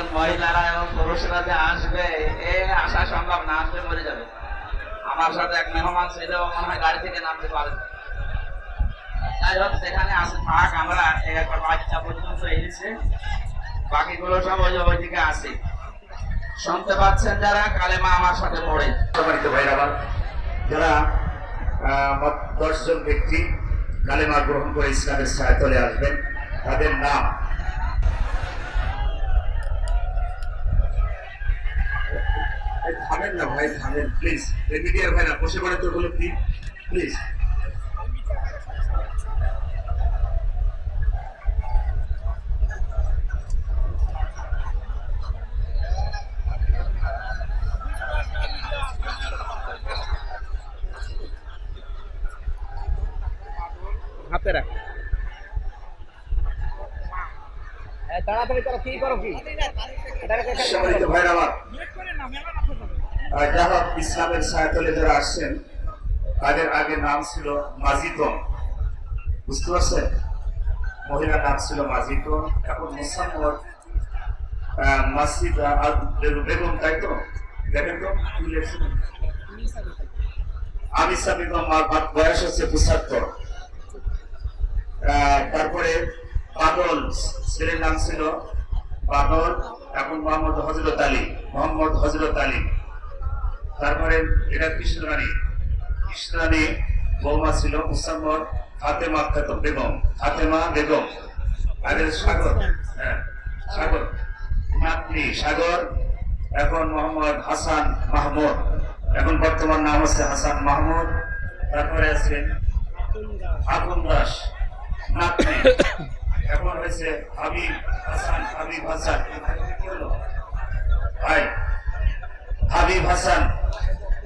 কারণ মহিলারা এবং পুরুষরা যে আসবে, এ আসা সম্ভব না, আসলে মরে যাবে। আমার সাথে এক মেহমান ছিল মনে হয় গাড়ি থেকে নামতে পারে। যাই হোক, সেখানে আসে, থাক, আমরা একবার বাচ্চা পর্যন্ত এনেছে বাকিগুলো সব ওই ওইদিকে আসে। শুনতে পাচ্ছেন যারা, কালেমা আমার সাথে পড়ে। সম্মানিত ভাইরা যারা দশজন ব্যক্তি কালেমা গ্রহণ করে ইসলামের ছায়াতলে আসবেন, তাদের নাম এই থামেন না ভাই থামেন প্লিজ মিডিয়ার ভাইরা বসে পড়ে তো বলে প্লিজ প্লিজ হাতে রাখ। তাড়াতাড়ি করো কি করো কে- ভাইরা আহ, যারা ইসলামের ছায়াতলে যারা আসছেন তাদের আগে নাম ছিল মাজিদন। বুঝতে পারছেন? মহিলার নাম ছিল মাজিদন এখন মুসাম্মদ বেগম তাই তো? দেখেন তো বেগম বয়স হচ্ছে পঁচাত্তর। তারপরে পাগল ছেলের নাম ছিল পাগল এখন মোহাম্মদ হজরত আলী মোহাম্মদ হজরত আলী। তারপরে এটা কৃষ্ণরানী। কৃষ্ণরানী বৌমা ছিল, মুসাম্মদ ফাতেমা খাতুন বেগম, ফাতেমা বেগম। আরে সাগর হ্যাঁ সাগর। নাতনি, সাগর, এখন মোহাম্মদ হাসান মাহমুদ। এখন বর্তমান নাম হচ্ছে হাসান মাহমুদ। তারপরে আছে আগুন দাস এখন হয়েছে হাবিব হাসান হাবিব হাসান। ভাই, হাবিব হাসান।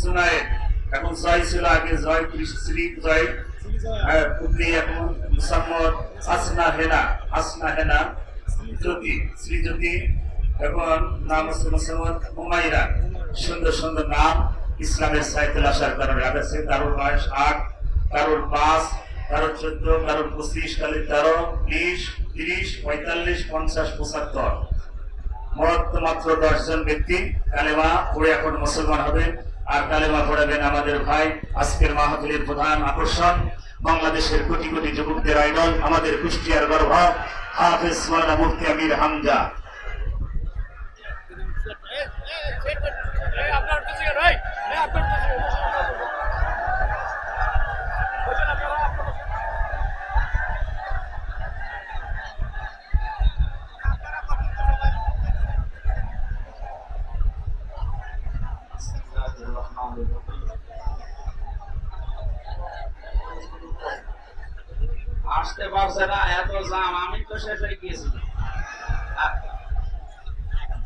সুনায়েদ এখন জয় ছিল আগে জয় শ্রী জয়। আর পুত্রী এখন মুসাম্মদ আসনা হেনা আসনা হেনা জ্যোতি শ্রীজ্যোতি। এখন নাম হচ্ছে মুসাম্মদ হুমাইরা সুন্দর সুন্দর নাম ইসলামের সাহিত্যে আসার কারণে। আছে কারোর বয়স আট, কারোর পাঁচ, কারোর চোদ্দ, কারোর পঁচিশ কারোর তেরো, বিশ, তিরিশ, পঁয়তাল্লিশ, পঞ্চাশ, পঁচাত্তর। মাত্র দশজন ব্যক্তি, কালেমা পড়ে এখন মুসলমান হবে। আর কালেমা পড়াবেন আমাদের ভাই, আজকের মাহফিলের প্রধান আকর্ষণ, বাংলাদেশের কোটি কোটি যুবকদের আইডল, আমাদের কুষ্টিয়ার গর্ভ হাফেজ মাওলানা মুফতি আমির হামজা। আসতে পারছে না, এত জাম। আমি তো শেষ হয়ে গিয়েছি।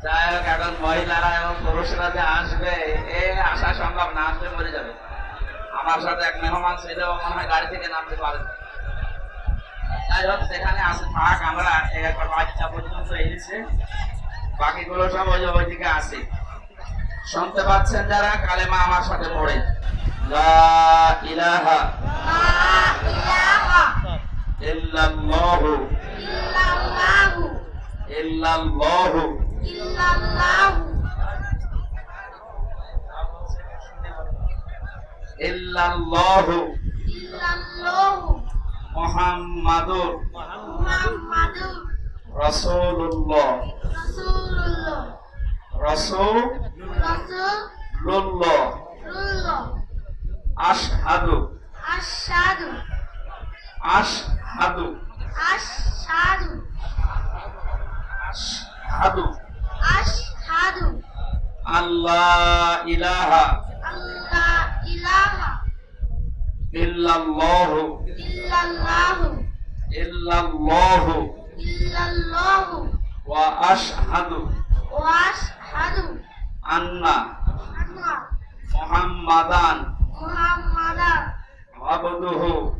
যাই হোক, এখন মহিলারা এবং পুরুষরা যে আসবে, এ আসা সম্ভব না, আসলে মরে যাবে। আমার সাথে এক মেহমান ছিল মনে হয় গাড়ি থেকে নামতে পারে যাই হোক, সেখানে আসে, থাক, আমরা একবার বাচ্চা পর্যন্ত এনেছে বাকিগুলো সব ওই যে ওইদিকে আসে। শুনতে পাচ্ছেন যারা? কালেমা আমার সাথে পড়ে। লা ইলাহা। ইল্লাল্লাহু। ইল্লাল্লাহু। ইল্লাল্লাহু। মুহাম্মাদুর। রাসূলুল্লাহ। রাসূলুল্লাহ। আশহাদু। আশহাদু। আশহাদু আসাদু আসাদু আসাদু আসাদু আল্লাহ ইলাহা আল্লাহ ইলাহা। ইল্লাল্লাহু। ইল্লাল্লাহু। ইল্লাল্লাহু। ইল্লাল্লাহু। ওয়া আশহাদু। ওয়া আশহাদু। আন্না। আন্না। মুহাম্মাদান। মুহাম্মাদান। আবদুহু।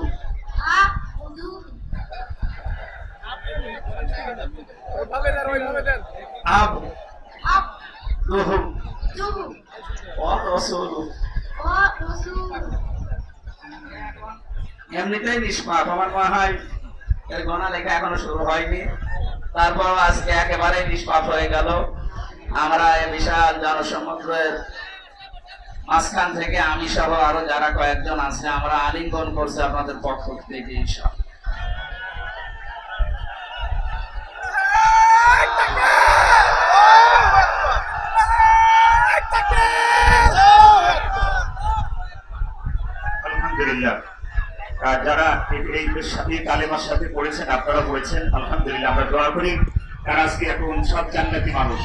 রসুল। এমনিতেই নিষ্পাপ। আমার মনে হয় এর গণা লেখা এখনও শুরু হয়নি। তারপর আজকে একেবারে নিষ্পাপ হয়ে গেল। আমরা এই বিশাল জনসমুদ্রের মাঝখান থেকে আমি সহ আরও যারা কয়েকজন আছে, আমরা আলিঙ্গন করছি আপনাদের পক্ষ থেকে ইনশাল্লাহ এই- সাথে কালেমার সাথে পড়েছেন আপনারা পড়েছেন। আলহামদুলিল্লাহ, আমরা দোয়া করি তারা আজকে এখন সব জান্নাতি মানুষ।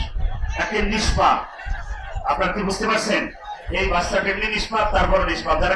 একে নিষ্পাপ, আপনারা কি বুঝতে পারছেন? এই বাচ্চাটা এমনি নিষ্পাপ তারপরে নিষ্পাপ। যারা